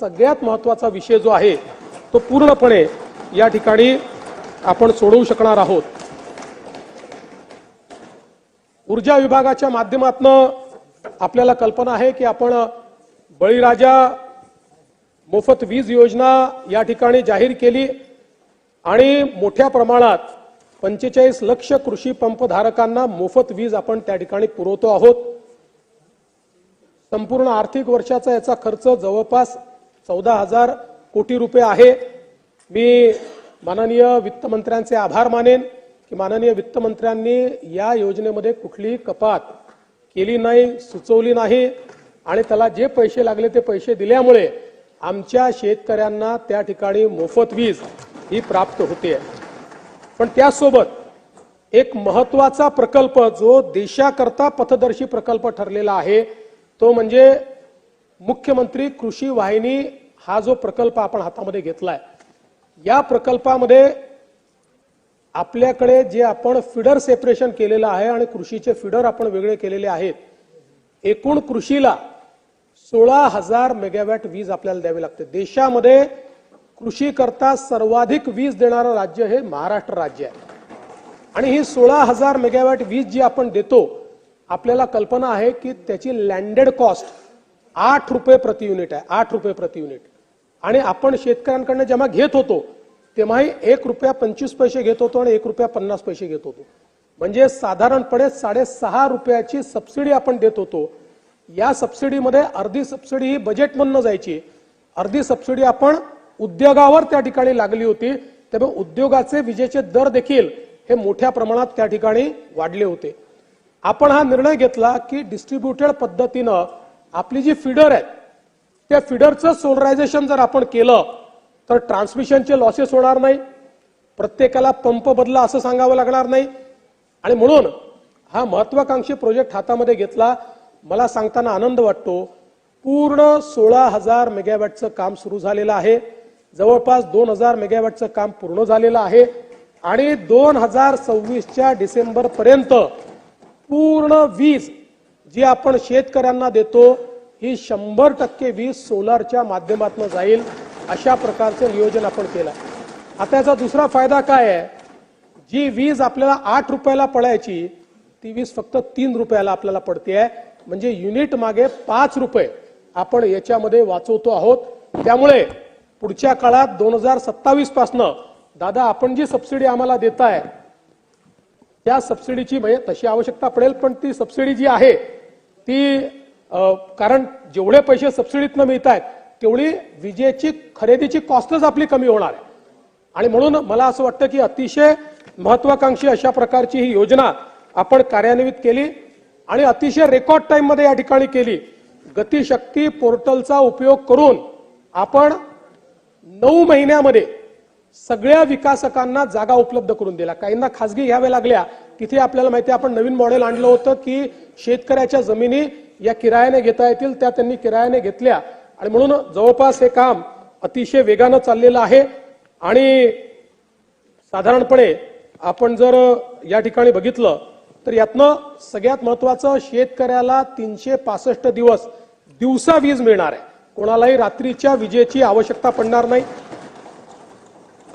सगळ्यात महत्त्वाचा विषय जो आहे तो पूर्णपणे या ठिकाणी आपण सोडवू शकणार आहोत. ऊर्जा विभागाच्या माध्यमातून आपल्याला कल्पना आहे की आपण बळीराजा मोफत वीज योजना या ठिकाणी जाहीर केली आणि मोठ्या प्रमाणात पंचेचाळीस लक्ष कृषी पंप धारकांना मोफत वीज आपण त्या ठिकाणी पुरवतो आहोत. संपूर्ण आर्थिक वर्षाचा याचा खर्च जवळपास चौदा हजार कोटी रुपये आहे. मी माननीय वित्तमंत्र्यांचे आभार मानेन की माननीय वित्तमंत्र्यांनी या योजनेमध्ये कुठलीही कपात केली नाही सुचवली नाही आणि त्याला जे पैसे लागले ते पैसे दिल्यामुळे आमच्या शेतकऱ्यांना त्या ठिकाणी मोफत वीज ही प्राप्त होते. पण त्यासोबत एक महत्त्वाचा प्रकल्प जो देशाकरता पथदर्शी प्रकल्प ठरलेला आहे तो म्हणजे मुख्यमंत्री कृषी वाहिनी हा जो प्रकल्प आपण हातामध्ये घेतलाय या प्रकल्पामध्ये आपल्याकडे जे आपण फिडर सेपरेशन केलेलं आहे आणि कृषीचे फिडर आपण वेगळे केलेले आहेत एकूण कृषीला सोळा हजार मेगावॅट वीज आपल्याला द्यावी लागते. देशामध्ये कृषी करता सर्वाधिक वीज देणारं राज्य हे महाराष्ट्र राज्य आहे. आणि ही सोळा हजार मेगावॅट वीज जी आपण देतो आपल्याला कल्पना आहे की त्याची लँडेड कॉस्ट आठ रुपये प्रति युनिट आहे आठ रुपये प्रति युनिट. आणि आपण शेतकऱ्यांकडनं जेव्हा घेत होतो तेव्हाही एक रुपया पंचवीस पैसे घेत होतो आणि एक रुपया पन्नास पैसे घेत होतो. म्हणजे साधारणपणे साडेसहा रुपयाची सबसिडी आपण देत होतो. या सबसिडीमध्ये अर्धी सबसिडी ही बजेटमधनं जायची. अर्धी सबसिडी आपण उद्योगावर त्या ठिकाणी लागली होती. त्यामुळे उद्योगाचे विजेचे दर देखील हे मोठ्या प्रमाणात त्या ठिकाणी वाढले होते. आपण हा निर्णय घेतला की डिस्ट्रीब्युटेड पद्धतीनं आपली जी फिडर आहेत त्या फिडरचं सोलरायझेशन जर आपण केलं तर ट्रान्समिशनचे लॉसेस होणार नाही प्रत्येकाला पंप बदला असं सांगावं लागणार नाही. आणि म्हणून हा महत्वाकांक्षी प्रोजेक्ट हातामध्ये घेतला मला सांगताना आनंद वाटतो. पूर्ण सोळा हजार मेगावॅटचं काम सुरू झालेलं आहे. जवळपास दोन हजार मेगावॅटचं काम पूर्ण झालेलं आहे. आणि दोन हजार सव्वीसच्या डिसेंबरपर्यंत पूर्ण वीज जी आपण शेतकऱ्यांना देतो ही शंभर टक्के वीज सोलारच्या माध्यमातून जाईल अशा प्रकारचं नियोजन आपण केलं. आता याचा दुसरा फायदा काय आहे? जी वीज आपल्याला आठ रुपयाला पडायची ती वीज फक्त तीन रुपयाला आपल्याला पडते आहे. म्हणजे युनिट मागे पाच रुपये आपण याच्यामध्ये वाचवतो आहोत. त्यामुळे पुढच्या काळात दोन हजार सत्तावीस पासनं दादा आपण जी सबसिडी आम्हाला देताय त्या सबसिडीची म्हणजे तशी आवश्यकता पडेल पण ती सबसिडी जी आहे ती कारण जेवढे पैसे सबसिडीतनं मिळत आहेत तेवढी विजेची खरेदीची कॉस्टच आपली कमी होणार आहे. आणि म्हणून मला असं वाटतं की अतिशय महत्वाकांक्षी अशा प्रकारची ही योजना आपण कार्यान्वित केली आणि अतिशय रेकॉर्ड टाइममध्ये या ठिकाणी केली. गतिशक्ती पोर्टलचा उपयोग करून आपण नऊ महिन्यामध्ये सगळ्या विकासकांना जागा उपलब्ध करून दिला काहींना खासगी घ्याव्या लागल्या. तिथे आपल्याला माहिती आहे आपण नवीन मॉडेल आणलं होतं की शेतकऱ्याच्या जमिनी या किरायाने घेता येतील त्या त्यांनी किरायाने घेतल्या. आणि म्हणून जवळपास हे काम अतिशय वेगानं चाललेलं आहे. आणि साधारणपणे आपण जर या ठिकाणी बघितलं तर यातनं सगळ्यात महत्वाचं शेतकऱ्याला तीनशे पासष्ट दिवस दिवसा वीज मिळणार आहे. कोणालाही रात्रीच्या विजेची आवश्यकता पडणार नाही.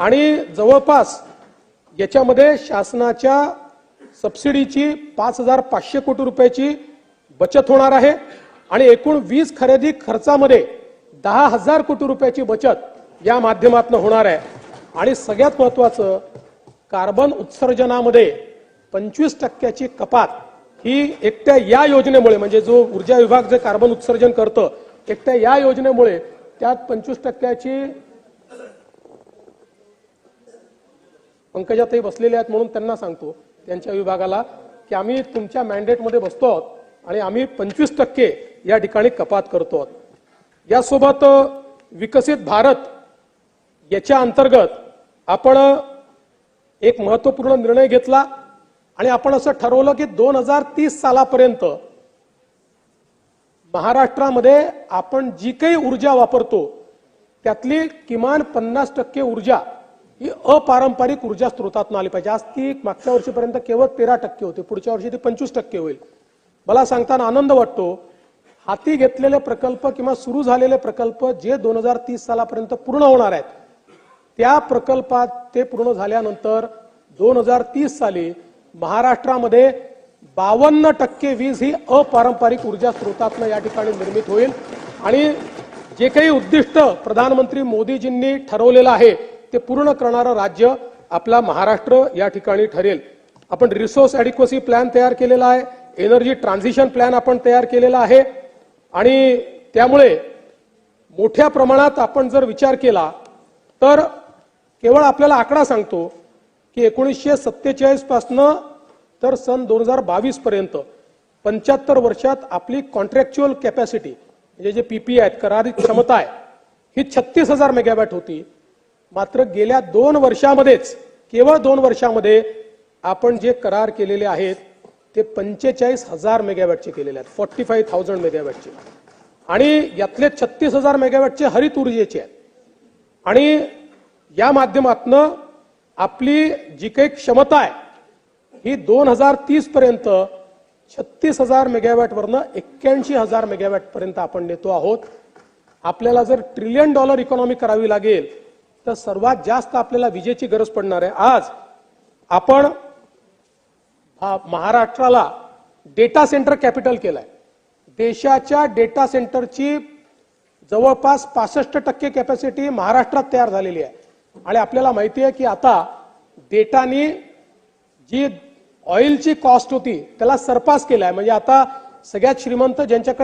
आणि जवळपास याच्यामध्ये शासनाच्या सबसिडीची पाच हजार पाचशे कोटी रुपयाची बचत होणार आहे. आणि एकूण वीज खरेदी खर्चामध्ये दहा हजार कोटी रुपयाची बचत या माध्यमातून होणार आहे. आणि सगळ्यात महत्वाचं कार्बन उत्सर्जनामध्ये पंचवीस टक्क्याची कपात ही एकट्या या योजनेमुळे म्हणजे जो ऊर्जा विभाग जे कार्बन उत्सर्जन करतं एकट्या या योजनेमुळे त्यात पंचवीस टक्क्याची पंकजातही बसलेले आहेत म्हणून त्यांना सांगतो त्यांच्या विभागाला की आम्ही तुमच्या मॅन्डेटमध्ये बसतो आहोत आणि आम्ही पंचवीस टक्के या ठिकाणी कपात करतो आहोत. यासोबत विकसित भारत याच्या अंतर्गत आपण एक महत्त्वपूर्ण निर्णय घेतला आणि आपण असं ठरवलं की दोन हजार तीस सालापर्यंत महाराष्ट्रामध्ये आपण जी काही ऊर्जा वापरतो त्यातली किमान पन्नास टक्के ऊर्जा ही अपारंपरिक ऊर्जा स्रोतातून आली पाहिजे. आज ती मागच्या वर्षीपर्यंत केवळ तेरा टक्के होती. पुढच्या वर्षी ती पंचवीस टक्के होईल. मला सांगताना आनंद वाटतो. हाती घेतलेले प्रकल्प किंवा सुरू झालेले प्रकल्प जे दोन हजार तीस सालापर्यंत पूर्ण होणार आहेत त्या प्रकल्पात ते पूर्ण झाल्यानंतर दोन हजार तीस साली महाराष्ट्रामध्ये बावन्न टक्के वीज ही अपारंपरिक ऊर्जा स्रोतातनं या ठिकाणी निर्मित होईल. आणि जे काही उद्दिष्ट प्रधानमंत्री मोदीजींनी ठरवलेलं आहे ते पूर्ण करणारं राज्य आपला महाराष्ट्र या ठिकाणी ठरेल. आपण रिसोर्स ॲडिक्वसी प्लॅन तयार केलेला आहे. एनर्जी ट्रान्झिशन प्लॅन आपण तयार केलेला आहे. आणि त्यामुळे मोठ्या प्रमाणात आपण जर विचार केला तर केवळ आपल्याला आकडा सांगतो की एकोणीसशे सत्तेचाळीसपासनं तर सन दोन हजार बावीसपर्यंत पंच्याहत्तर वर्षात आपली कॉन्ट्रॅक्च्युअल कॅपॅसिटी म्हणजे जे पी पी आहेत करारी क्षमता आहे ही छत्तीस हजार मेगावॅट होती. मात्र गेल्या दोन वर्षामध्येच केवळ दोन वर्षामध्ये आपण जे करार केलेले आहेत ते पंचेचाळीस हजार मेगावॅटचे केलेले आहेत फॉर्टी फाईव्ह थाउजंड मेगावॅटचे आणि यातले छत्तीस हजार मेगावॅटचे हरित ऊर्जेचे आहेत. आणि या माध्यमातनं आपली जी काही क्षमता आहे ही दोन हजार तीस पर्यंत छत्तीस हजार मेगावॅटवरनं एक्क्याऐंशी हजार मेगावॅटपर्यंत आपण नेतो आहोत. आपल्याला जर ट्रिलियन डॉलर इकॉनॉमी करावी लागेल तर सर्वात जास्त आपल्याला विजेची गरज पडणार आहे. आज आपण महाराष्ट्राला डेटा सेंटर कॅपिटल केलंय. देशाच्या डेटा सेंटरची जवळपास पासष्ट टक्के कॅपॅसिटी महाराष्ट्रात तयार झालेली आहे. आणि आपल्याला माहिती आहे की आता डेटानी जी ऑइलची कॉस्ट होती त्याला सरपास केलाय. म्हणजे आता सगळ्यात श्रीमंत ज्यांच्याकडे